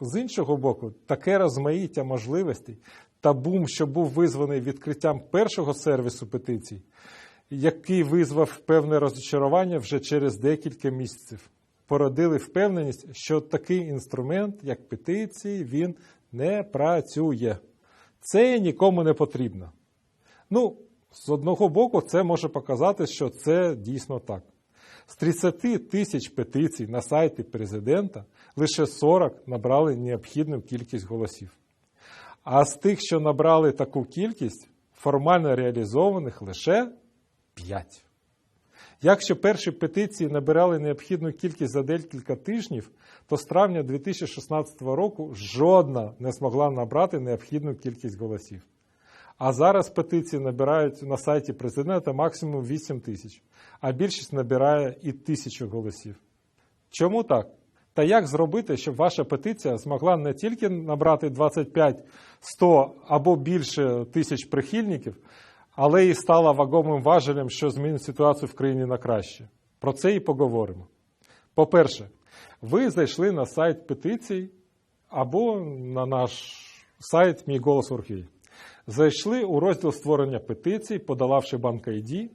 З іншого боку, таке розмаїття можливостей та бум, що був визваний відкриттям першого сервісу петицій, який визвав певне розчарування вже через декілька місяців, породили впевненість, що такий інструмент, як петиції, він не працює. Це нікому не потрібно. Ну, з одного боку, це може показати, що це дійсно так. З 30 тисяч петицій на сайті президента лише 40 набрали необхідну кількість голосів. А з тих, що набрали таку кількість, формально реалізованих лише 5. Якщо перші петиції набирали необхідну кількість за декілька тижнів, то з травня 2016 року жодна не змогла набрати необхідну кількість голосів. А зараз петиції набирають на сайті президента максимум 8 тисяч, а більшість набирає і тисячу голосів. Чому так? Та як зробити, щоб ваша петиція змогла не тільки набрати 25, 100 або більше тисяч прихильників, але і стала вагомим важелем, що змінить ситуацію в країні на краще? Про це і поговоримо. По-перше, ви зайшли на сайт петицій або на наш сайт Мій голос Орхій. Зайшли у розділ створення петицій, подолавши банк ID.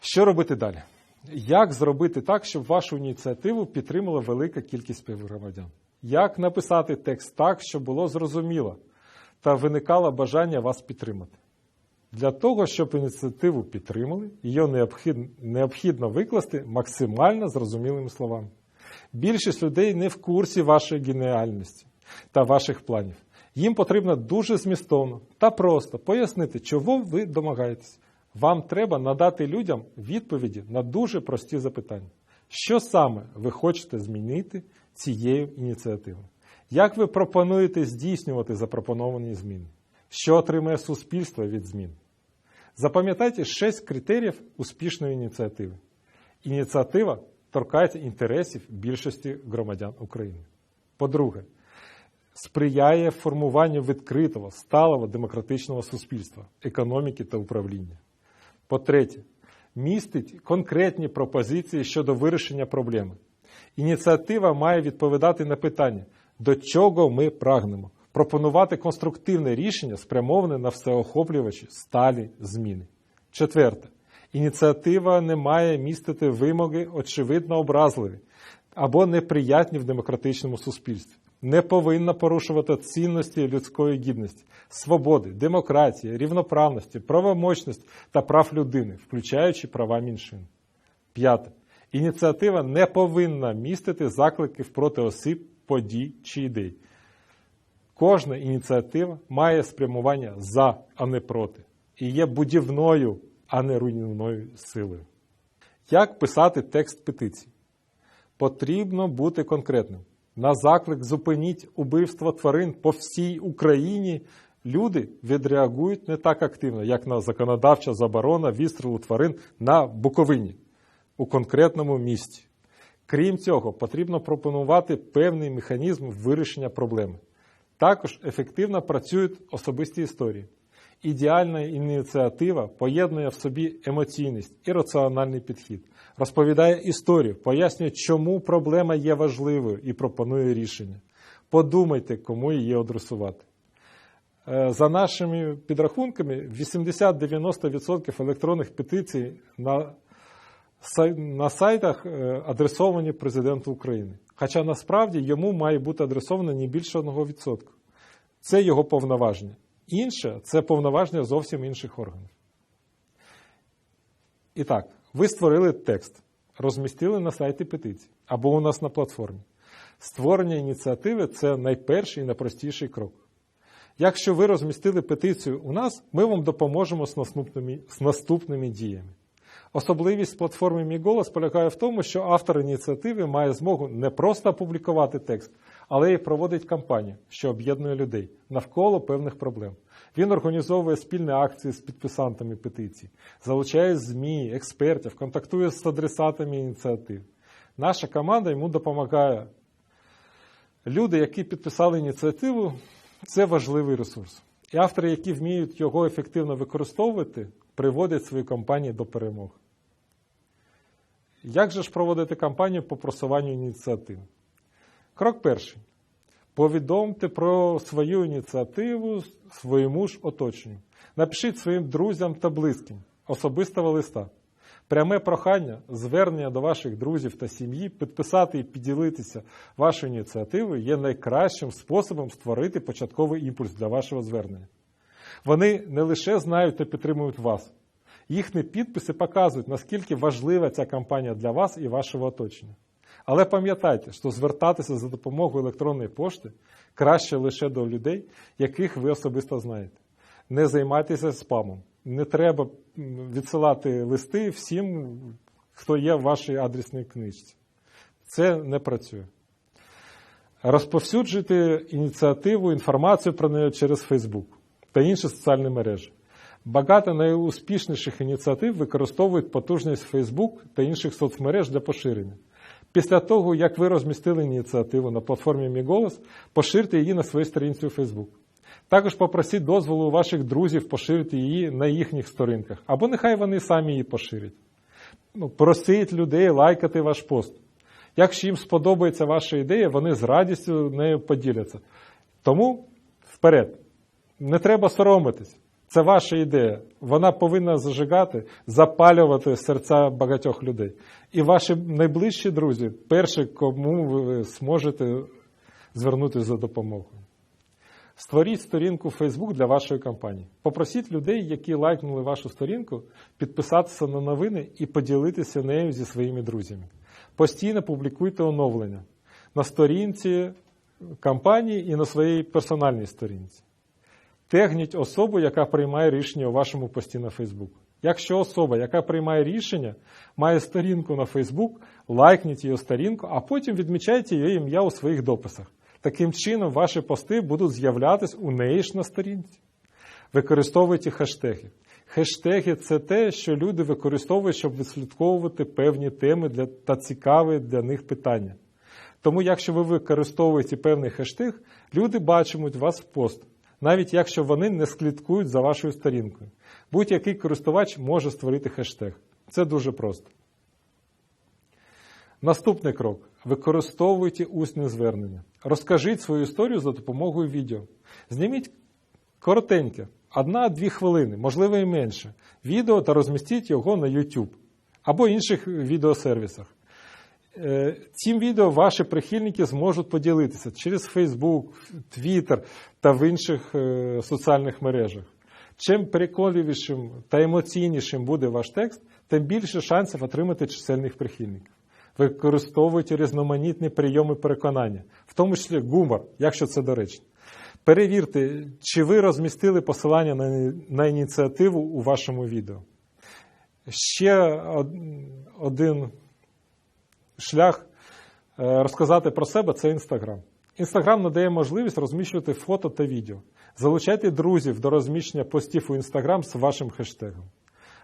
Що робити далі? Як зробити так, щоб вашу ініціативу підтримала велика кількість співгромадян? Як написати текст так, щоб було зрозуміло та виникало бажання вас підтримати? Для того, щоб ініціативу підтримали, її необхідно, викласти максимально зрозумілими словами. Більшість людей не в курсі вашої геніальності та ваших планів. Їм потрібно дуже змістовно та просто пояснити, чого ви домагаєтесь. Вам треба надати людям відповіді на дуже прості запитання. Що саме ви хочете змінити цією ініціативою? Як ви пропонуєте здійснювати запропоновані зміни? Що отримає суспільство від змін? Запам'ятайте шість критеріїв успішної ініціативи. Ініціатива торкається інтересів більшості громадян України. По-друге, сприяє формуванню відкритого, сталого демократичного суспільства, економіки та управління. По-третє, містить конкретні пропозиції щодо вирішення проблеми. Ініціатива має відповідати на питання, до чого ми прагнемо, пропонувати конструктивне рішення, спрямоване на всеохоплювачі сталі зміни. Четверте, ініціатива не має містити вимоги, очевидно образливі або неприятні в демократичному суспільстві. Не повинна порушувати цінності людської гідності, свободи, демократії, рівноправності, правомочності та прав людини, включаючи права меншин. П'яте. Ініціатива не повинна містити закликів проти осіб, подій чи ідей. Кожна ініціатива має спрямування за, а не проти, і є будівною, а не руйнівною силою. Як писати текст петиції? Потрібно бути конкретним. На заклик зупиніть убивство тварин по всій Україні. Люди відреагують не так активно, як на законодавча заборона відстрілу тварин на Буковині у конкретному місті. Крім цього, потрібно пропонувати певний механізм вирішення проблеми. Також ефективно працюють особисті історії. Ідеальна ініціатива поєднує в собі емоційність і раціональний підхід, розповідає історію, пояснює, чому проблема є важливою і пропонує рішення. Подумайте, кому її адресувати. Е, За нашими підрахунками, 80-90% електронних петицій на на сайтах е, адресовані президенту України. Хоча насправді йому має бути адресовано не більше 1%. Це його повноваження. Інше це повноваження зовсім інших органів. І так, ви створили текст, розмістили на сайті петиції або у нас на платформі. Створення ініціативи це найперший і найпростіший крок. Якщо ви розмістили петицію у нас, ми вам допоможемо з наступними, з наступними діями. Особливість платформи Мій голос полягає в тому, що автор ініціативи має змогу не просто опублікувати текст, але й проводить кампанію, що об'єднує людей навколо певних проблем. Він організовує спільні акції з підписантами петицій, залучає ЗМІ, експертів, контактує з адресатами ініціатив. Наша команда йому допомагає. Люди, які підписали ініціативу, це важливий ресурс. І автори, які вміють його ефективно використовувати, приводять свої компанії до перемог. Як же ж проводити кампанію по просуванню ініціатив? Крок перший. Повідомте про свою ініціативу своєму ж оточенню. Напишіть своїм друзям та близьким особистого листа. Пряме прохання, звернення до ваших друзів та сім'ї, підписати і поділитися вашою ініціативою є найкращим способом створити початковий імпульс для вашого звернення. Вони не лише знають та підтримують вас, їхні підписи показують, наскільки важлива ця кампанія для вас і вашого оточення. Але пам'ятайте, що звертатися за допомогою електронної пошти краще лише до людей, яких ви особисто знаєте. Не займайтеся спамом. Не треба відсилати листи всім, хто є в вашій адресній книжці. Це не працює. Розповсюджуйте ініціативу, інформацію про неї через Facebook та інші соціальні мережі. Багато найуспішніших ініціатив використовують потужність Facebook та інших соцмереж для поширення. Після того, як ви розмістили ініціативу на платформі Мій голос, поширте її на своїй сторінці у Facebook. Також попросіть дозволу ваших друзів поширити її на їхніх сторінках, або нехай вони самі її поширять. Ну, Просіть людей лайкати ваш пост. Якщо їм сподобається ваша ідея, вони з радістю нею поділяться. Тому вперед, не треба соромитись. Це ваша ідея. Вона повинна зажигати, запалювати серця багатьох людей. І ваші найближчі друзі перші, кому ви зможете звернутися за допомогою. Створіть сторінку Facebook для вашої компанії. Попросіть людей, які лайкнули вашу сторінку, підписатися на новини і поділитися нею зі своїми друзями. Постійно публікуйте оновлення на сторінці компанії і на своїй персональній сторінці. Тегніть особу, яка приймає рішення у вашому пості на Facebook. Якщо особа, яка приймає рішення, має сторінку на Facebook, лайкніть її сторінку, а потім відмічайте її ім'я у своїх дописах. Таким чином, ваші пости будуть з'являтися у неї ж на сторінці. Використовуйте хештеги. Хештеги це те, що люди використовують, щоб відслідковувати певні теми для, та цікаві для них питання. Тому, якщо ви використовуєте певний хештег, люди бачимуть вас в пост, навіть якщо вони не слідкують за вашою сторінкою. Будь-який користувач може створити хештег. Це дуже просто. Наступний крок: використовуйте усне звернення. Розкажіть свою історію за допомогою відео. Зніміть коротеньке, одна-дві хвилини, можливо і менше, відео та розмістіть його на YouTube або інших відеосервісах. Е, цим відео ваші прихильники зможуть поділитися через Facebook, Twitter та в інших е, соціальних мережах. Чим переконливішим та емоційнішим буде ваш текст, тим більше шансів отримати чисельних прихильників. Використовуйте різноманітні прийоми переконання, в тому числі гумор, якщо це доречно. Перевірте, чи ви розмістили посилання на, на ініціативу у вашому відео. Ще один шлях е, розказати про себе це Інстаграм. Інстаграм надає можливість розміщувати фото та відео. Залучайте друзів до розміщення постів у Інстаграм з вашим хештегом.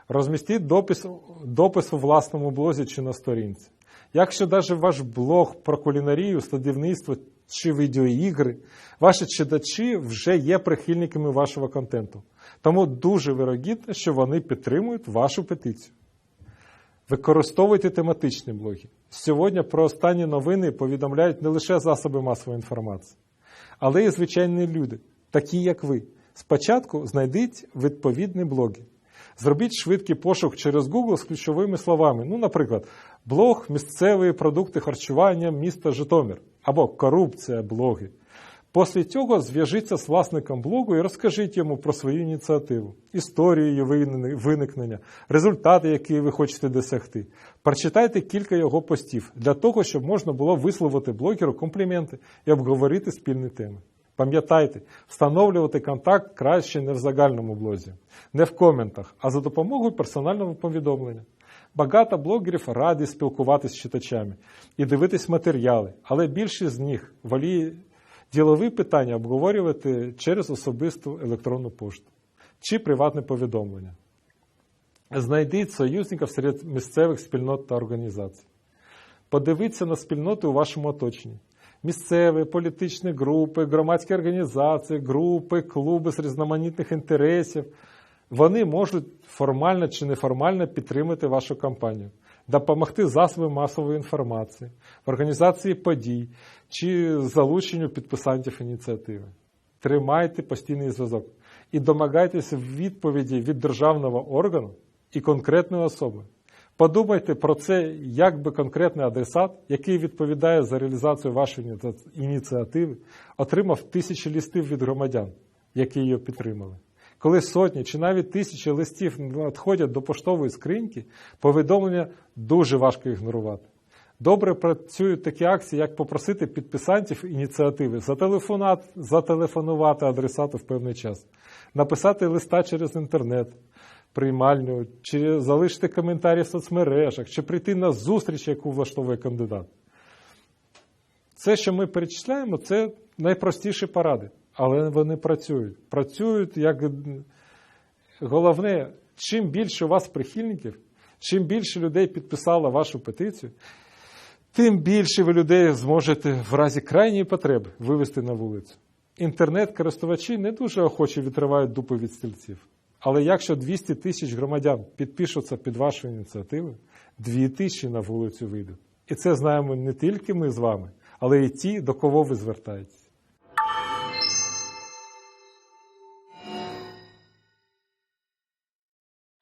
Розмістіть допис, допис у власному блозі чи на сторінці. Якщо навіть ваш блог про кулінарію, садівництво чи відеоігри, ваші читачі вже є прихильниками вашого контенту. Тому дуже вирогідно, що вони підтримують вашу петицію. Використовуйте тематичні блоги. Сьогодні про останні новини повідомляють не лише засоби масової інформації, але й звичайні люди, такі як ви. Спочатку знайдіть відповідні блоги. Зробіть швидкий пошук через Google з ключовими словами. Ну, наприклад, блог місцеві продукти харчування міста Житомир або корупція блоги. Після цього зв'яжіться з власником блогу і розкажіть йому про свою ініціативу, історію її виникнення, результати, які ви хочете досягти. Прочитайте кілька його постів для того, щоб можна було висловити блогеру компліменти і обговорити спільні теми. Пам'ятайте, встановлювати контакт краще не в загальному блозі, не в коментах, а за допомогою персонального повідомлення. Багато блогерів раді спілкуватися з читачами і дивитись матеріали, але більшість з них воліє ділові питання обговорювати через особисту електронну пошту чи приватне повідомлення. Знайдіть союзників серед місцевих спільнот та організацій. Подивіться на спільноти у вашому оточенні. Місцеві політичні групи, громадські організації, групи, клуби з різноманітних інтересів. Вони можуть формально чи неформально підтримати вашу кампанію. Допомогти засобам масової інформації, в організації подій чи залученню підписантів ініціативи. Тримайте постійний зв'язок і домагайтеся відповіді від державного органу і конкретної особи. Подумайте про це, як би конкретний адресат, який відповідає за реалізацію вашої ініціативи, отримав тисячі листів від громадян, які її підтримали. Коли сотні чи навіть тисячі листів надходять до поштової скриньки, повідомлення дуже важко ігнорувати. Добре працюють такі акції, як попросити підписантів ініціативи зателефонувати, адресату в певний час, написати листа через інтернет, приймальню, чи залишити коментарі в соцмережах, чи прийти на зустріч, яку влаштовує кандидат. Це, що ми перечисляємо, це найпростіші поради, але вони працюють. Працюють як головне, чим більше у вас прихильників, чим більше людей підписало вашу петицію, тим більше ви людей зможете в разі крайньої потреби вивести на вулицю. Інтернет-користувачі не дуже охоче відривають дупи від стільців. Але якщо 200 тисяч громадян підпишуться під вашу ініціативу, 2 тисячі на вулицю вийдуть. І це знаємо не тільки ми з вами, але й ті, до кого ви звертаєтесь.